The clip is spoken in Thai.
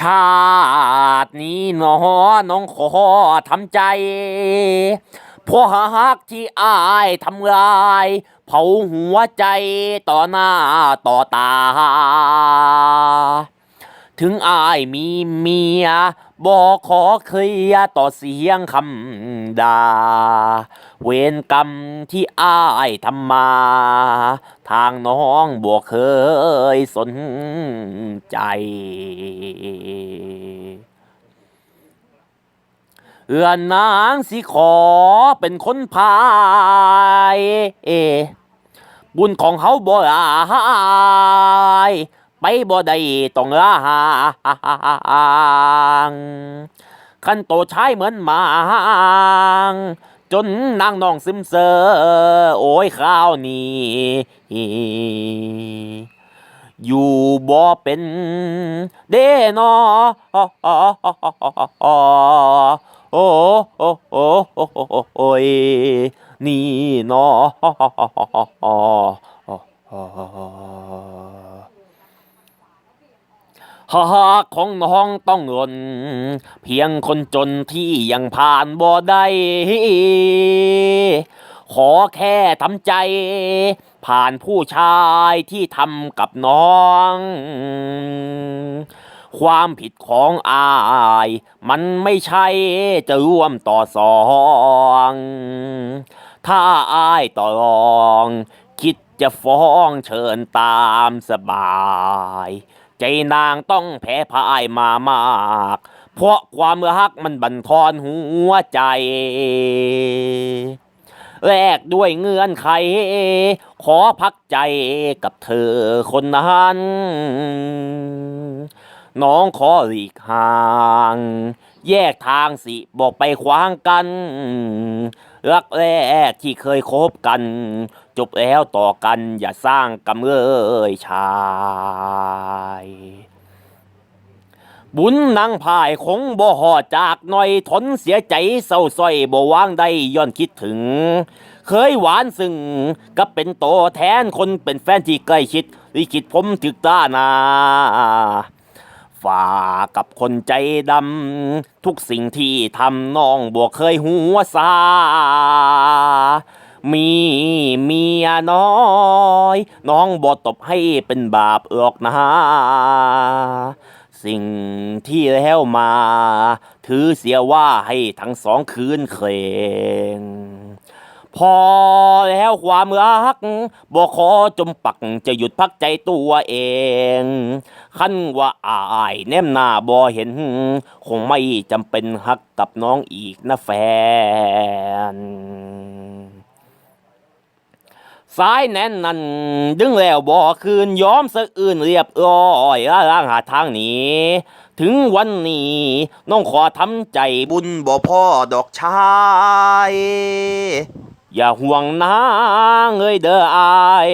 ชาตินี้หนอน้องขอทำใจเพราะหากที่อายทำลายเผาหัวใจต่อหน้าต่อตา ถึงอายมีเมียบอกขอเคลียต่อเสียงคำด่า เวรกรรมที่อายทำมา ทางน้องบ่เคยสนใจเอือนนางสิขอเป็นคนพายบุญของเขาบ่หลาย ไปบ่ได้ต้องลาหางขันโตใช้เหมือนหมางจนนางน้องซึมเซอโอ้ยข้าวนี้อยู่บ่เป็นเด้นอโอ้โอ้โอ้โอ้โอ้ยนี่นอ หากของน้องต้องหล่นเพียงคนจนที่ยังผ่านบ่ได้ขอแค่ทำใจ ผ่านผู้ชายที่ทำกับน้อง ความผิดของอาย มันไม่ใช่จะร่วมต่อสอง ถ้าอายต่อรอง คิดจะฟ้องเชิญตามสบาย ใจนางต้องแพ้พ่ายมามาก เพราะความรักมันบั่นทอนหัวใจแลกด้วยเงื่อนไข ขอพักใจกับเธอคนนั้น น้องขอหลีกห่าง แยกทางสิบอกไปขวางกัน รักแรกที่เคยคบกัน จบแล้วต่อกันอย่าสร้างกำเลยชาย บุญนางพายคงบ่หอดจากหน่อยทนเสียใจเศร้าส้อยบ่วางได้ย้อนคิดถึง เคยหวานซึ่งกับเป็นโตวแทนคนเป็นแฟนที่ใกล้ชิดลิขิตผมถึกตานาฝากกับคนใจดำ ทุกสิ่งที่ทำน้องบ่เคยหัวซา มีเมียน้อย น้องบ่ตบให้เป็นบาปหรอกนะสิ่งที่แล้วมา ถือเสียว่าให้ทั้งสองคืนเครงพอแล้วความรักบ่ขอจมปักจะหยุดพักใจตัวเองคันว่าอายแนมหน้าบ่เห็น คงไม่จำเป็นฮักกับน้องอีกนะแฟน สายแน่นนั่นดึงแล้วบ่คืนย้อมสะอื่นเรียบร้อยล่างหาทางหนี้ถึงวันนี้น้องขอทำใจบุญบ่พ่อดอกชาย อย่าห่วงนะเงยเด้ออาย